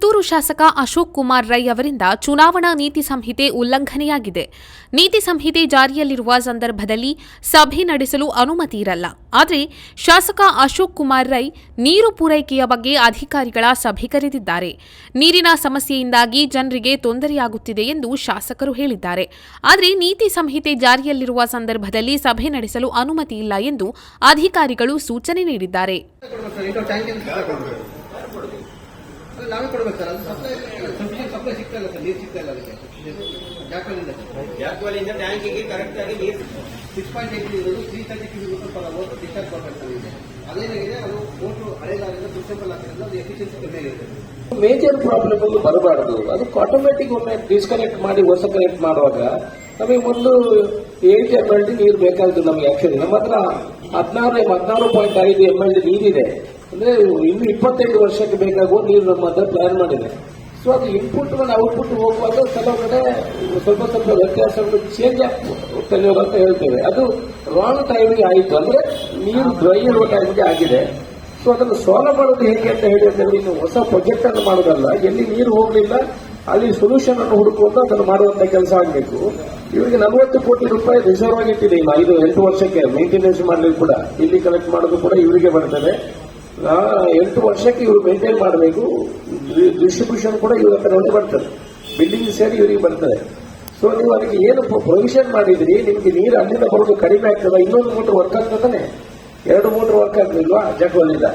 ಪುತ್ತೂರು ಶಾಸಕ ಅಶೋಕ್ ಕುಮಾರ್ ರೈ ಅವರಿಂದ ಚುನಾವಣಾ ನೀತಿ ಸಂಹಿತೆ ಉಲ್ಲಂಘನೆಯಾಗಿದೆ. ನೀತಿ ಸಂಹಿತೆ ಜಾರಿಯಲ್ಲಿರುವ ಸಂದರ್ಭದಲ್ಲಿ ಸಭೆ ನಡೆಸಲು ಅನುಮತಿ ಇರಲ್ಲ. ಆದರೆ ಶಾಸಕ ಅಶೋಕ್ ಕುಮಾರ್ ರೈ ನೀರು ಪೂರೈಕೆಯ ಬಗ್ಗೆ ಅಧಿಕಾರಿಗಳ ಸಭೆ ಕರೆದಿದ್ದಾರೆ. ನೀರಿನ ಸಮಸ್ಯೆಯಿಂದಾಗಿ ಜನರಿಗೆ ತೊಂದರೆಯಾಗುತ್ತಿದೆ ಎಂದು ಶಾಸಕರು ಹೇಳಿದ್ದಾರೆ. ಆದರೆ ನೀತಿ ಸಂಹಿತೆ ಜಾರಿಯಲ್ಲಿರುವ ಸಂದರ್ಭದಲ್ಲಿ ಸಭೆ ನಡೆಸಲು ಅನುಮತಿ ಇಲ್ಲ ಎಂದು ಅಧಿಕಾರಿಗಳು ಸೂಚನೆ ನೀಡಿದ್ದಾರೆ ಕೊಡ್ಬೇಕು ಸರ್ ಇಂಟು ಟ್ಯಾಂಕ್ ಏನು ಕೊಡ್ಬೇಕು ಅಲ್ಲ, ನಾವೇ ಕೊಡ್ಬೇಕು ಸರ್ ಅದು ಸಪ್ಲೈ ಸಫಿಷಿಯಂಟ್ ಸಪ್ಲೈ ಸಿಗ್ತಾ ಇಲ್ಲ ಸರ್ ನೀರು ಸಿಗ್ತಾ ಇಲ್ಲ ಅದಕ್ಕೆ. ಜಾಕ್ವಾಲಿಂದ ಜಾಕ್ವಾಲಿಂದ ಟ್ಯಾಂಕಿಗೆ ಕರೆಕ್ಟ್ ಆಗಿ ನೀರು ಸಿಕ್ಸ್ ಪಾಯಿಂಟ್ ಏಟ್ ಇರೋದು three thirty kilometre per hour discharge ಬರ್ಬೇಕು ಸರ್ ಇದೆ ಅದೇನಾಗಿದೆ ಅದು ಮೋಟ್ರು ಹಳೆದಾಗಿಂದ ಪ್ರಿನ್ಸಿಪಲ್ ಆಗ್ತಿರೋದು ಅದು ಎಫಿಷಿಯನ್ಸಿ ಕಮ್ಮಿ ಆಗಿದೆ. ಮೇಜರ್ ಪ್ರಾಬ್ಲಮ್ ಅಲ್ಲಿ ಬರಬಾರದು. ಅದಕ್ಕೆ ಆಟೋಮೆಟಿಕ್ ಒಮ್ಮೆ ಡಿಸ್ಕನೆಕ್ಟ್ ಮಾಡಿ ಹೊಸ ಕನೆಕ್ಟ್ ಮಾಡುವಾಗ ನಮಗೆ ಒಂದು ಏಟ್ ಎಂ ಎಲ್ ಡಿ ನೀರು ಬೇಕಾಗುತ್ತೆ ನಮಗೆ ಆಕ್ಚುಲಿ ನಮ್ಮ ಹತ್ರ ಹದಿನಾರು ಹದಿನಾರು ಪಾಯಿಂಟ್ ಐದು ಎಂ ಎಲ್ ಡಿ ನೀರಿದೆ. ಅಂದ್ರೆ ಇನ್ನು ಇಪ್ಪತ್ತೈದು ವರ್ಷಕ್ಕೆ ಬೇಕಾಗುವ ನೀರು ನಮ್ಮ ಹತ್ರ ಪ್ಲಾನ್ ಮಾಡಿದೆ ಸೊ ಅದು ಇನ್ಪುಟ್ ಮತ್ತು ಔಟ್ಪುಟ್ ಹೋಗುವಾಗ ಕೆಲವು ಕಡೆ ಸ್ವಲ್ಪ ಸ್ವಲ್ಪ ವ್ಯತ್ಯಾಸಗಳು ಚೇಂಜ್ ಆಗ್ತದೆ ಅಂತ ಹೇಳ್ತೇವೆ. ಅದು ರಾಂಗ್ ಟೈಮಿಗೆ ಆಯಿತು ಅಂದ್ರೆ ನೀರು ಡ್ರೈ ಇರುವ ಟೈಮಿಗೆ ಆಗಿದೆ. ಸೊ ಅದನ್ನು ಸಾಲ್ವ್ ಮಾಡೋದು ಹೇಗೆ ಅಂತ ಹೇಳಿ ಅಂತೇಳಿ ನೀವು ಹೊಸ ಪ್ರಾಜೆಕ್ಟ್ ಅನ್ನು ಮಾಡೋದಲ್ಲ. ಎಲ್ಲಿ ನೀರು ಹೋಗಲಿಲ್ಲ, ಅಲ್ಲಿ ಸೊಲ್ಯೂಷನ್ ಅನ್ನು ಹುಡುಕುವಂತ ಅದನ್ನು ಮಾಡುವಂತ ಕೆಲಸ ಆಗಬೇಕು. ಇವರಿಗೆ ನಲವತ್ತು ಕೋಟಿ ರೂಪಾಯಿ ರಿಸರ್ವ್ ಆಗಿಟ್ಟಿದೆ. ಇನ್ನು ಐದು, ಎಂಟು ವರ್ಷಕ್ಕೆ ಮೇಂಟೆನೆನ್ಸ್ ಮಾಡಲಿಕ್ಕೆ ಕೂಡ, ಇಲ್ಲಿ ಕಲೆಕ್ಟ್ ಮಾಡೋದು ಕೂಡ ಇವರಿಗೆ ಬರ್ತದೆ. ಎಂಟು ವರ್ಷಕ್ಕೆ ಇವರು ಮೇಂಟೈನ್ ಮಾಡಬೇಕು. ಡಿಸ್ಟ್ರಿಬ್ಯೂಷನ್ ಕೂಡ ಇವ್ರ ಒಂದು ಬರ್ತದೆ. ಬಿಲ್ಡಿಂಗ್ ಸೇರಿ ಇವರಿಗೆ ಬರ್ತದೆ. ಸೊ ನೀವು ಅದಕ್ಕೆ ಏನು ಪ್ರೊವಿಷನ್ ಮಾಡಿದ್ರಿ, ನಿಮಗೆ ನೀರು ಅಲ್ಲಿಂದ ಬರೋದು ಕಡಿಮೆ ಆಗ್ತದ? ಇನ್ನೊಂದು ಮೋಟರ್ ವರ್ಕ್ ಆಗ್ತದಾನೆ ಎರಡು ಮೋಟರ್ ವರ್ಕ್ ಆಗ್ಲಿಲ್ವಾ? ಜಗವಲ್ಲಿಂದ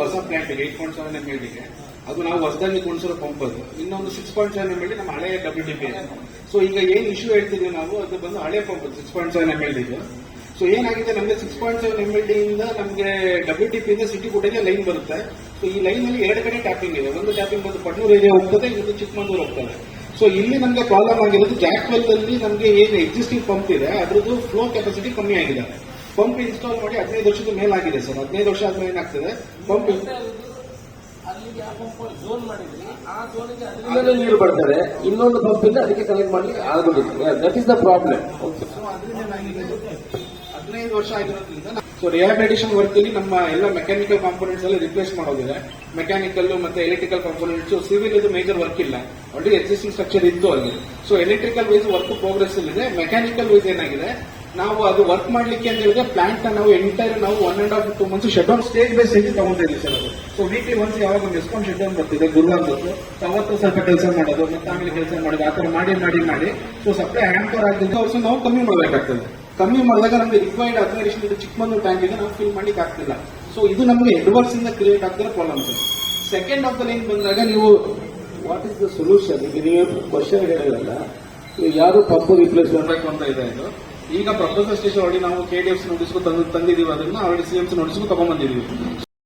ಹೊಸ plant eight point seven M ಎಲ್ಗೆ. ಅದು ನಾವು ಹೊಸದಾಗಿ ಕುಣಿಸಿರೋ ಪಂಪ್ ಅದು. ಇನ್ನೊಂದು six point seven M L ನಮ್ಮ ಹಳೆಯ ಡಬ್ಲ್ಯೂ ಡಿ ಪಿ ಸೊ ಈಗ ಏನು ಇಶ್ಯೂ ಹೇಳ್ತಿದ್ವಿ ನಾವು, ಅದು ಬಂದು ಹಳೆ pump six point seven M L so ಏನಾಗಿದೆ? ನಮಗೆ six point seven M L D ಇಂದ ನಮಗೆ ಡಬ್ಲ್ಯೂ ಟಿ ಪಿ ಇಂದ ಸಿಟಿ ಕೋಟೆಗೆ ಲೈನ್ ಬರುತ್ತೆ. ಸೊ ಈ ಲೈನ್ ಅಲ್ಲಿ ಎರಡು ಕಡೆ ಟ್ಯಾಪಿಂಗ್ ಇದೆ. ಒಂದು ಟ್ಯಾಪಿಂಗ್ ಬಂದು ಪಟ್ನೂರು ಏರಿಯಾ ಹೋಗ್ತದೆ ಇನ್ನೊಂದು ಚಿಕ್ಕಮಂಗ್ಳೂರು ಹೋಗ್ತದೆ. ಸೊ ಇಲ್ಲಿ ನಮಗೆ ಪ್ರಾಬ್ಲಮ್ ಆಗಿರೋದು ಜಾಕ್ವೆಲ್ ಅಲ್ಲಿ ನಮಗೆ ಏನು ಎಕ್ಸಿಸ್ಟಿಂಗ್ ಪಂಪ್ ಇದೆ ಅದರದ್ದು ಫ್ಲೋ ಕೆಪಾಸಿಟಿ ಕಮ್ಮಿ ಆಗಿದೆ. ಪಂಪ್ ಇನ್ಸ್ಟಾಲ್ ಮಾಡಿ ಹದಿನೈದು ವರ್ಷದ ಮೇಲಾಗಿದೆ ಸರ್. ಹದಿನೈದು ವರ್ಷ ಆದ್ಮೇಲೆ ಏನಾಗ್ತದೆ? ಪಂಪ್ ನೀರು ಬರ್ತದೆ. ಇನ್ನೊಂದು ಪಂಪ್ ಇಂದ ಅದಕ್ಕೆ ಕನೆಕ್ಟ್ ಮಾಡಿ ಆಗುದಿಲ್ಲ. ದಟ್ ಇಸ್ ದ ಪ್ರಾಬ್ಲಮ್ ಹದಿನೈದು ವರ್ಷ ಆಗಿರೋದ್ರಿಂದ ಸೊ ರಿಹಾಬಿಲಿಟೇಷನ್ ವರ್ಕ್ ಅಲ್ಲಿ ನಮ್ಮ ಎಲ್ಲ ಮೆಕ್ಯಾನಿಕಲ್ ಕಾಂಪೋನೆಂಟ್ಸ್ ಎಲ್ಲ ರಿಪ್ಲೇಸ್ ಮಾಡೋದಿದೆ ಮೆಕ್ಯಾನಿಕಲ್ ಮತ್ತೆ ಎಲೆಕ್ಟ್ರಿಕಲ್ ಕಾಂಪೋನೆಂಟ್ಸ್ ಸಿವಿಲ್ ಇದು ಮೇಜರ್ ವರ್ಕ್ ಇಲ್ಲ. ಆಲ್ರೆಡಿ ಎಕ್ಸಿಸ್ಟಿಂಗ್ ಸ್ಟ್ರಕ್ಚರ್ ಇತ್ತು ಅಲ್ಲಿ. So electrical wise work progress ಇದೆ ಮೆಕ್ಯಾನಿಕಲ್ ವೈಸ್ ಏನಾಗಿದೆ? ನಾವು ಅದು ವರ್ಕ್ ಮಾಡ್ಲಿಕ್ಕೆ ಅಂತ ಹೇಳಿದ್ರೆ ಪ್ಲಾಂಟ್ ನಾವು ಎಂಟೈರ್ ನಾವು one and half two months shut down stage base stage ತಗೊಂಡಿದ್ದೀವಿ ಸರ್ ಅದು. ಸೊ ವೀಕ್ಲಿ ಒನ್ಸ್ ಯಾವಾಗ ಒಂದು ಡಿಸ್ಕೌಂಟ್ ಶಟ್ ಡೌನ್ ಬರ್ತಿದೆ ಗುರುವಾರದ್ದು ಅವತ್ತು ಸ್ವಲ್ಪ ಕೆಲಸ ಮಾಡೋದು, ಮತ್ತೆ ಆಮೇಲೆ ಕೆಲಸ ಮಾಡೋದು, ಆ ಥರ ಮಾಡಿ ಮಾಡಿ ಮಾಡಿ. ಸೊ ಸಪ್ಲೈ ಹ್ಯಾಂಪರ್ ಆಗಿದ್ದು ನಾವು ಕಮ್ಮಿ ಮಾಡಬೇಕಾಗ್ತದೆ. ಕಮ್ಮಿ ಮಾಡಿದಾಗ ನಮಗೆ ರಿಕ್ವೈರ್ಡ್ ಹದಿನೈದು ಇದು ಚಿಕ್ಕಮಂಗ್ಳೂರು ಟ್ಯಾಂಕಿಗೆ ನಾವು ಫಿಲ್ ಮಾಡ್ಲಿಕ್ಕೆ ಆಗ್ತಿಲ್ಲ. ಸೊ ಇದು ನಮಗೆ ಎಡ್ವರ್ಸ್ ಇಂದ ಕ್ರಿಯೇಟ್ ಆಗ್ತಿರೋ problem sir. Second of the line ಬಂದಾಗ ನೀವು ವಾಟ್ ಇಸ್ ದ ಸೊಲ್ಯೂಷನ್ ಈಗ ನೀವು ಕ್ವಶನ್ ಹೇಳಿರಲ್ಲ ಈಗ ಯಾರು ಪಂಪ್ ರಿಪ್ಲೇಸ್ ಮಾಡಬೇಕು ಅಂತ ಇದೆ ಇದು. ಈಗ ಪ್ರಪೋಸಲ್ ಸ್ಟೇಷನ್ ಆಲ್ರೆಡಿ ನಾವು ಕೆ ಡಿ ಎಫ್ ನೋಟಿಸ್ಗೂ ತಂದು ತಂದಿದ್ದೀವಿ. ಅದನ್ನ ಆಲ್ರೆಡಿ ಸಿ ಎಂ ಸಿ ನೋಟಿಸ್ಗೂ ತಗೊಂಡ್ಬಂದಿದ್ದೀವಿ.